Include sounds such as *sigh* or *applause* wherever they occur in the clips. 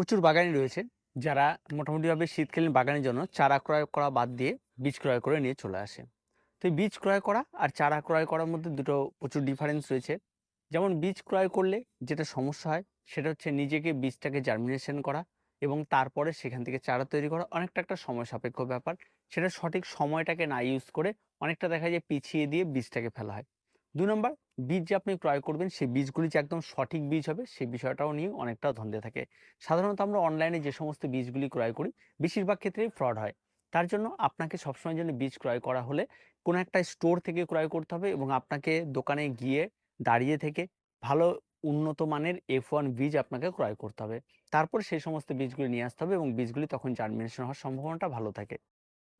প্রচুর বাগানই রয়েছে। যারা মোটামুটিভাবে শীতকালীন বাগানের জন্য চারা ক্রয় করা বাদ দিয়ে বীজ ক্রয় করে নিয়ে চলে আসে। তো এই বীজ ক্রয় করা আর চারা ক্রয় করার মধ্যে দুটো প্রচুর ডিফারেন্স রয়েছে। যেমন বীজ ক্রয় করলে যেটা সমস্যা হয় সেটা হচ্ছে নিজেকে বীজটাকে জার্মিনেশন করা এবং তারপরে সেখান থেকে চারা তৈরি করা। অনেকটা একটা সময় সাপেক্ষ ব্যাপার। সেটা সঠিক সময়টাকে না ইউজ করে অনেকটা দেখা যায় পিছিয়ে দিয়ে বীজটাকে ফেলা হয়। দু নম্বর, বীজ যে আপনি ক্রয় করবেন, সেই বীজগুলি যে একদম সঠিক বীজ হবে, সেই বিষয়টাও নিয়ে অনেকটা ধন্দে থাকে। সাধারণত আমরা অনলাইনে যে সমস্ত বীজগুলি ক্রয় করি, বেশিরভাগ ক্ষেত্রেই ফ্রড হয়। তার জন্য আপনাকে সবসময় জন্য বীজ ক্রয় করা হলে কোনো একটা স্টোর থেকে ক্রয় করতে হবে এবং আপনাকে দোকানে গিয়ে দাঁড়িয়ে থেকে ভালো উন্নত মানের এফ ওয়ান বীজ আপনাকে ক্রয় করতে হবে। তারপর সেই সমস্ত বীজগুলি নিয়ে আসতে হবে এবং বীজগুলি তখন জার্মিনেশন হওয়ার সম্ভাবনাটা ভালো থাকে।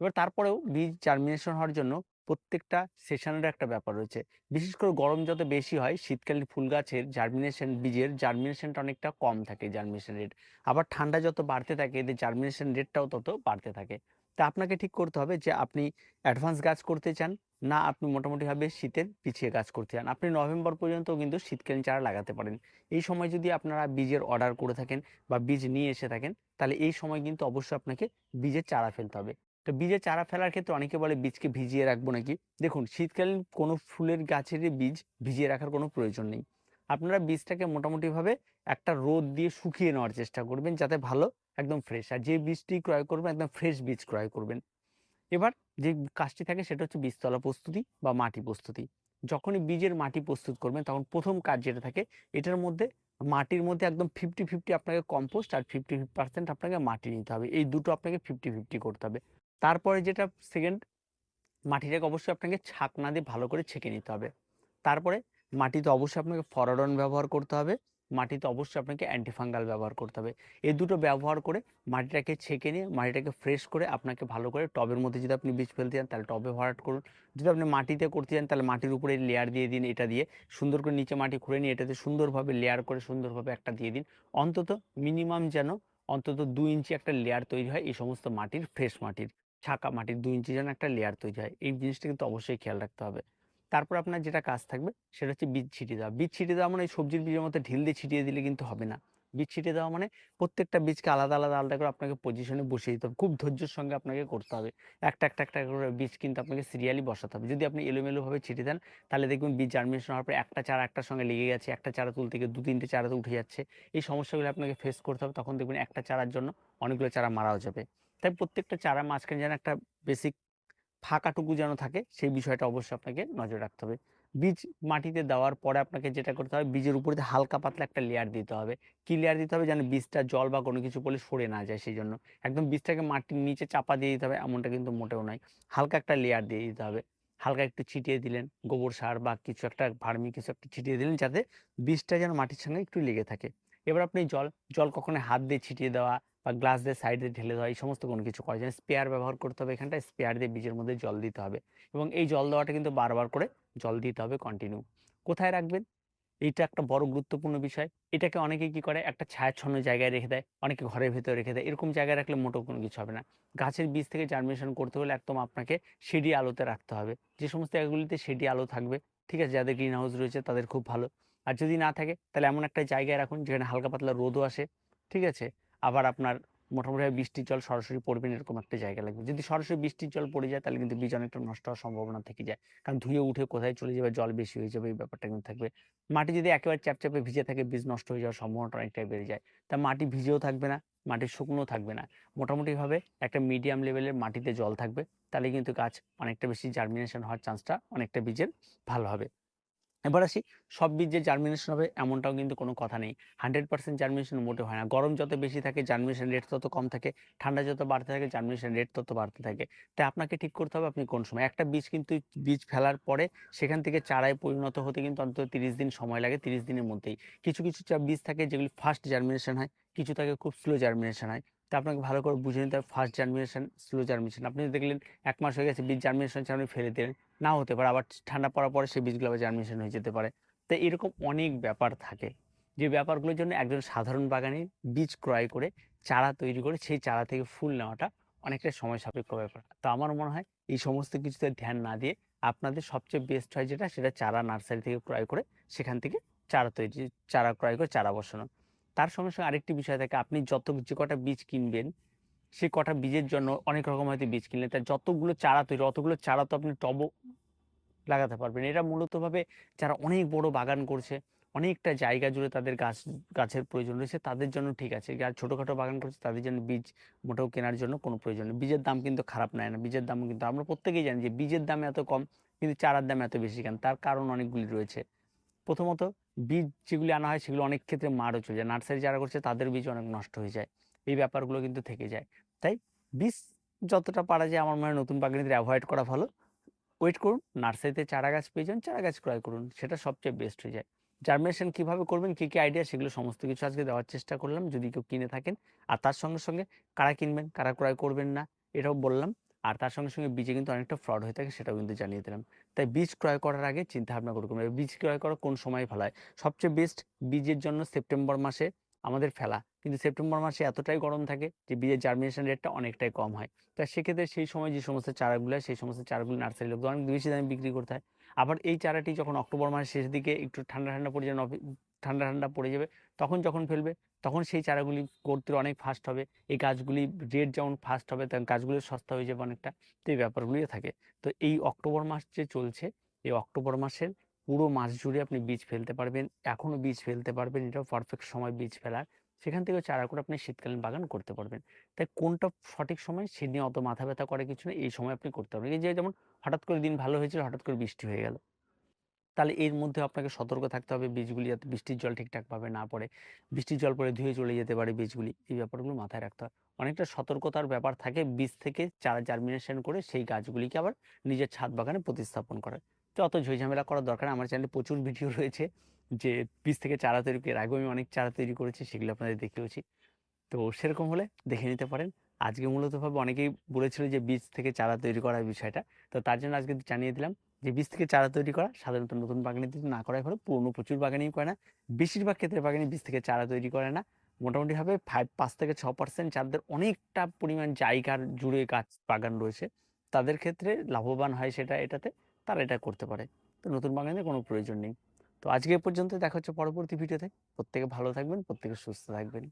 এবার তারপরেও বীজ জার্মিনেশন হওয়ার জন্য প্রত্যেকটা সেশনের একটা ব্যাপার রয়েছে। বিশেষ করে গরম যত বেশি হয়, শীতকালীন ফুল গাছের জার্মিনেশন বীজের জার্মিনেশনটা অনেকটা কম থাকে জার্মিনেশন রেট আবার ঠান্ডা যত বাড়তে থাকে, এদের জার্মিনেশন রেটটাও তত বাড়তে থাকে। তা আপনাকে ঠিক করতে হবে যে, আপনি অ্যাডভান্স গাছ করতে চান না আপনি মোটামুটিভাবে শীতের পিছিয়ে গাছ করতে চান। আপনি নভেম্বর পর্যন্ত কিন্তু শীতকালীন চারা লাগাতে পারেন। এই সময় যদি আপনারা বীজের অর্ডার করে থাকেন বা বীজ নিয়ে এসে থাকেন, তাহলে এই সময় কিন্তু অবশ্যই আপনাকে বীজের চারা ফেলতে হবে। তো বীজে চারা ফেলার ক্ষেত্রে অনেকে বলে বীজকে ভিজিয়ে রাখব নাকি? দেখুন, শীতকালীন কোনো ফুলের গাছের বীজ ভিজিয়ে রাখার কোনো প্রয়োজন নেই। আপনারা বীজটাকে মোটামুটিভাবে একটা রোদ দিয়ে শুকিয়ে নেওয়ার চেষ্টা করবেন যাতে ভালো, একদম ফ্রেশ আর যে বীজটি ক্রয় করবেন, একদম ফ্রেশ বীজ ক্রয় করবেন। এবার যে কাজটি থাকে সেটা হচ্ছে বীজতলা প্রস্তুতি বা মাটি প্রস্তুতি। যখনই বীজের মাটি প্রস্তুত করবেন, তখন প্রথম কাজ যেটা থাকে, এটার মধ্যে মাটির মধ্যে একদম ফিফটি ফিফটি আপনাকে কম্পোস্ট আর ফিফটি পার্সেন্ট আপনাকে মাটি নিতে হবে। এই দুটো আপনাকে ফিফটি ফিফটি করতে হবে। তারপরে যেটা সেকেন্ড মাটিটাকে অবশ্যই আপনাকে ছাকনা দিয়ে ভালো করে ছেঁকে নিতে হবে। তারপরে মাটিতে অবশ্যই আপনাকে ফরডন ব্যবহার করতে হবে, মাটিতে অবশ্যই আপনাকে অ্যান্টিফাঙ্গাল ব্যবহার করতে হবে। এই দুটো ব্যবহার করে মাটিটাকে ছেঁকে নিয়ে, মাটিটাকে ফ্রেশ করে আপনাকে ভালো করে টবের মধ্যে যদি আপনি বীজ ফেলতে চান, তাহলে টবে ভরাট করুন। যদি আপনি মাটিতে করতে চান, তাহলে মাটির উপরে লেয়ার দিয়ে দিন এটা দিয়ে। সুন্দর করে নিচে মাটি খুঁড়ে নিয়ে এটাতে সুন্দরভাবে লেয়ার করে সুন্দরভাবে একটা দিয়ে দিন। অন্তত মিনিমাম যেন অন্তত দু ইঞ্চি একটা লেয়ার তৈরি হয় এই সমস্ত মাটির ফ্রেশ মাটির। ছাকা মাটির দু ইঞ্চি যেন একটা লেয়ার তৈরি হয়। এই জিনিসটা কিন্তু অবশ্যই খেয়াল রাখতে হবে। তারপর আপনার যেটা কাজ থাকবে সেটা হচ্ছে বীজ ছিটিয়ে দেওয়া। বীজ ছিটিয়ে দেওয়া মানে সবজির বীজের মতো ঢিল দিয়ে ছিটিয়ে দিলে কিন্তু হবে না। বীজ ছিটিয়ে দেওয়া মানে প্রত্যেকটা বীজকে আলাদা আলাদা আলাদা করে আপনাকে পজিশনে বসিয়ে দিতে হবে। খুব ধৈর্যের সঙ্গে আপনাকে করতে হবে। একটা একটা একটা করে বীজ কিন্তু আপনাকে সিরিয়ালি বসাতে হবে। যদি আপনি এলোমেলোভাবে ছিটিয়ে দেন, তাহলে দেখবেন বীজ জার্মিনেশন হওয়ার পরে একটা চারা একটার সঙ্গে লেগে গেছে। একটা চারা তুলতে গিয়ে দু, তিনটে চারাতে উঠে যাচ্ছে। এই সমস্যাগুলো আপনাকে ফেস করতে হবে। তখন দেখবেন একটা চারার জন্য অনেকগুলো চারা মারাও যাবে। তাই প্রত্যেকটা চারা মাঝখানে যেন একটা বেসিক ফাঁকাটুকু যেন থাকে, সেই বিষয়টা অবশ্যই আপনাকে নজর রাখতে হবে। বীজ মাটিতে দেওয়ার পরে আপনাকে যেটা করতে হবে, বীজের উপরে হালকা পাতলা একটা লেয়ার দিতে হবে। কি লেয়ার দিতে হবে? যেন বীজটা জল বা কোনো কিছু পড়লে সরে না যায় সেই জন্য একদম বীজটাকে মাটির নিচে চাপা দিয়ে দিতে হবে, এমনটা কিন্তু মোটেও নয়। হালকা একটা লেয়ার দিয়ে দিতে হবে। হালকা একটু ছিটিয়ে দিলেন, গোবর সার বা কিছু একটা ভার্মি কিছু একটা ছিটিয়ে দিলেন, যাতে বীজটা যেন মাটির সঙ্গে একটু লেগে থাকে। এবার আপনি জল জল কখনো হাত দিয়ে ছিটিয়ে দেওয়া বা গ্লাস দিয়ে সাইডে ঢেলে দেওয়া, এই সমস্ত কোনো কিছু করা যায় স্পেয়ার ব্যবহার করতে হবে এখানটায় স্পেয়ার দিয়ে বীজের মধ্যে জল দিতে হবে এবং এই জল দেওয়াটা কিন্তু বারবার করে জল দিতে হবে কন্টিনিউ কোথায় রাখবেন? এইটা একটা বড় গুরুত্বপূর্ণ বিষয়। এটাকে অনেকে কি করে? একটা ছায়াচ্ছন্ন জায়গায় রেখে দেয়, অনেকে ঘরের ভেতরে রেখে দেয়। এরকম জায়গায় রাখলে মোটো কোনো কিছু হবে না। গাছের বীজ থেকে জার্মিনেশন করতে হলে একদম আপনাকে সেডি আলোতে রাখতে হবে। যে সমস্ত জায়গাগুলিতে সেডি আলো থাকবে, ঠিক আছে, যাদের গ্রিন হাউস রয়েছে তাদের খুব ভালো। আর যদি না থাকে, তাহলে এমন একটা জায়গায় রাখুন যেখানে হালকা পাতলা রোদও আসে, ঠিক আছে? আবার আপনার মোটামুটিভাবে বৃষ্টির জল সরাসরি পড়বে না, এরকম একটা জায়গা লাগবে। যদি সরাসরি বৃষ্টির জল পড়ে যায়, তাহলে কিন্তু বীজ অনেকটা নষ্ট হওয়ার সম্ভাবনা থেকে যায়। কারণ ধুয়ে উঠে কোথায় চলে যাবে, জল বেশি হয়ে যাবে, এই ব্যাপারটা কিন্তু থাকবে। মাটি যদি একেবারে চ্যাপচ্যাপে ভিজে থাকে, বীজ নষ্ট হয়ে যাওয়ার সম্ভাবনাটা অনেকটাই বেড়ে যায়। তা মাটি ভিজেও থাকবে না, মাটি শুকনো থাকবে না। মোটামুটিভাবে একটা মিডিয়াম লেভেলের মাটিতে জল থাকবে, তাহলে কিন্তু গাছ অনেকটা বেশি জার্মিনেশন হওয়ার চান্সটা অনেকটা বীজের ভালো হবে। এবার আসি, সব বীজ যে জার্মিনেশন হবে এমনটাও কিন্তু কোনো কথা নেই। হান্ড্রেড পার্সেন্ট জার্মিনেশন মোটে হয় না। গরম যত বেশি থাকে জার্মিনেশন রেট তত কম থাকে। ঠান্ডা যত বাড়তে থাকে জার্মিনেশন রেট তত বাড়তে থাকে। তাই আপনাকে ঠিক করতে হবে আপনি কোন সময়। একটা বীজ কিন্তু বীজ ফেলার পরে সেখান থেকে চারায় পরিণত হতে কিন্তু অন্তত তিরিশ দিন সময় লাগে, তিরিশ দিনের মধ্যেই। কিছু কিছু বীজ থাকে যেগুলি ফার্স্ট জার্মিনেশন হয়, কিছু থাকে খুব স্লো জার্মিনেশন হয়। তা আপনাকে ভালো করে বুঝে নিতে হবে। ফার্স্ট জার্মিনেশন স্লো জার্মিনেশন আপনি দেখলেন এক মাস হয়ে গেছে, বীজ জার্মিনেশন আপনি ফেলে দিলেন না হতে পারে। আবার ঠান্ডা পড়ার পরে সেই বীজগুলো আবার জার্মিনেশন হয়ে যেতে পারে। তো এরকম অনেক ব্যাপার থাকে, যে ব্যাপারগুলোর জন্য একজন সাধারণ বাগানে বীজ ক্রয় করে, চারা তৈরি করে, সেই চারা থেকে ফুল নেওয়াটা অনেকটা সময় সাপেক্ষ ব্যাপার। তো আমার মনে হয় এই সমস্ত কিছুতে ধ্যান না দিয়ে আপনাদের সবচেয়ে বেস্ট হয় যেটা, সেটা চারা নার্সারি থেকে ক্রয় করে, সেখান থেকে চারা তৈরি, চারা ক্রয় করে চারা বসানো। তার সঙ্গে সঙ্গে আরেকটি বিষয় থাকে, আপনি যত যে কটা বীজ কিনবেন, সে কটা বীজের জন্য অনেক রকম হয়তো বীজ কিনলেন। তার যতগুলো চারা তৈরি, অতগুলো চারা তো আপনি টবও লাগাতে পারবেন। এটা মূলতভাবে যারা অনেক বড় বাগান করছে, অনেকটা জায়গা জুড়ে তাদের গাছ, গাছের প্রয়োজন রয়েছে, তাদের জন্য ঠিক আছে। যারা ছোটোখাটো বাগান করছে, তাদের জন্য বীজ মোটেও কেনার জন্য কোনো প্রয়োজন নেই। বীজের দাম কিন্তু খারাপ নয় না, বীজের দাম কিন্তু, আমরা প্রত্যেকেই জানি যে বীজের দাম এত কম, কিন্তু চারার দাম এত বেশি কেন? তার কারণ অনেকগুলি রয়েছে। প্রথমত বীজ যেগুলি আনা হয় সেগুলো অনেক ক্ষেত্রে মারও চলে যায়। নার্সারি যারা করছে তাদের বীজ অনেক নষ্ট হয়ে যায়। এই ব্যাপারগুলো কিন্তু থেকে যায়। তাই বীজ যতটা পারা যায় আমার মনে হয় নতুন বাগানিদের অ্যাভয়েড করা ভালো। ওয়েট করুন, নার্সারিতে চারা গাছ পেয়ে যান চারা গাছ ক্রয় করুন, সেটা সবচেয়ে বেস্ট হয়ে যায়। জার্মিনেশন কীভাবে করবেন, কী কী আইডিয়া সেগুলো সমস্ত কিছু আজকে দেওয়ার চেষ্টা করলাম। যদি কেউ কিনে থাকেন, আর তার সঙ্গে সঙ্গে কারা কিনবেন, কারা ক্রয় করবেন না, এটাও বললাম। আর তার সঙ্গে সঙ্গে বীজে কিন্তু অনেকটা ফ্রড হয়ে থাকে সেটাও কিন্তু জানিয়ে দিলাম। তাই বীজ ক্রয় করার আগে চিন্তা ভাবনা করুন। বীজ ক্রয় করা কোন সময় ফেলা হয় সবচেয়ে বেস্ট বীজের জন্য সেপ্টেম্বর মাসে আমাদের ফেলা। কিন্তু সেপ্টেম্বর মাসে এতটাই গরম থাকে যে বীজের জার্মিনেশন রেটটা অনেকটাই কম হয়। তা সেক্ষেত্রে সেই সময় যে সমস্ত চারাগুলো হয়, সেই সমস্ত চারাগুলো নার্সারি লোক অনেক বেশি দামে বিক্রি করতে হয়। আবার এই চারাটি যখন অক্টোবর মাসের শেষের দিকে একটু ঠান্ডা ঠান্ডা পড়ে যাবে ঠান্ডা ঠান্ডা পড়ে যাবে। তখন যখন ফেলবে, তখন সেই চারাগুলি করতে অনেক ফাস্ট হবে। এই গাছগুলি রেট যেমন ফাস্ট হবে তখন গাছগুলি সস্তা হয়ে যাবে অনেকটা। তো এই ব্যাপারগুলিও থাকে। তো এই অক্টোবর মাস যে চলছে, এই অক্টোবর মাসের পুরো মাস জুড়ে আপনি বীজ ফেলতে পারবেন। এখনও বীজ ফেলতে পারবেন, এটাও পারফেক্ট সময় বীজ ফেলার। সেখান থেকে চারা করে আপনি শীতকালীন বাগান করতে পারবেন। তাই কোনটা সঠিক সময়, সে নিয়ে অত মাথা ব্যথা করে কিছু না এই সময় আপনি করতে পারবেন। এই যে যেমন হঠাৎ করে দিন ভালো হয়েছিল, হঠাৎ করে বৃষ্টি হয়ে গেল। তাহলে এর মধ্যে আপনাকে সতর্ক থাকতে হবে, বীজগুলি যাতে বৃষ্টির জল ঠিকঠাকভাবে না পড়ে। বৃষ্টির জল পড়ে ধুয়ে চলে যেতে পারে বীজগুলি, এই ব্যাপারগুলো মাথায় রাখতে হয়। অনেকটা সতর্কতার ব্যাপার থাকে বীজ থেকে চারা জার্মিনেশন করে সেই গাছগুলিকে আবার নিজের ছাদ বাগানে প্রতিস্থাপন করে। যত ঝামেলা করার দরকার, আমার চ্যানেলে প্রচুর ভিডিও *laughs* রয়েছে যে বীজ থেকে চারা তৈরি করে আগেও আমি অনেক চারা তৈরি করেছি, সেগুলো আপনাদের দেখিয়েছি। তো সেরকম হলে দেখে নিতে পারেন। আজকে মূলতভাবে অনেকেই বলেছিল যে বীজ থেকে চারা তৈরি করার বিষয়টা, তো তার জন্য আজকে জানিয়ে দিলাম। যে বীজ থেকে চারা তৈরি করা, সাধারণত নতুন বাগানিতে না করাই ভালো, পুরনো প্রচুর বাগানি করে না। বেশিরভাগ ক্ষেত্রে বাগানি বীজ থেকে চারা তৈরি করে না। মোটামুটিভাবে ফাইভ, পাঁচ থেকে ছ পার্সেন্ট যাদের অনেকটা পরিমাণ জায়গার জুড়ে গাছ, বাগান রয়েছে। তাদের ক্ষেত্রে লাভবান হয় সেটা এটাতে, তারা এটা করতে পারে। তো নতুন বাগানের কোনো প্রয়োজন নেই। তো আজকে পর্যন্ত দেখা হচ্ছে পরবর্তী ভিডিওতে। প্রত্যেকে ভালো থাকবেন, প্রত্যেকে সুস্থ থাকবেন।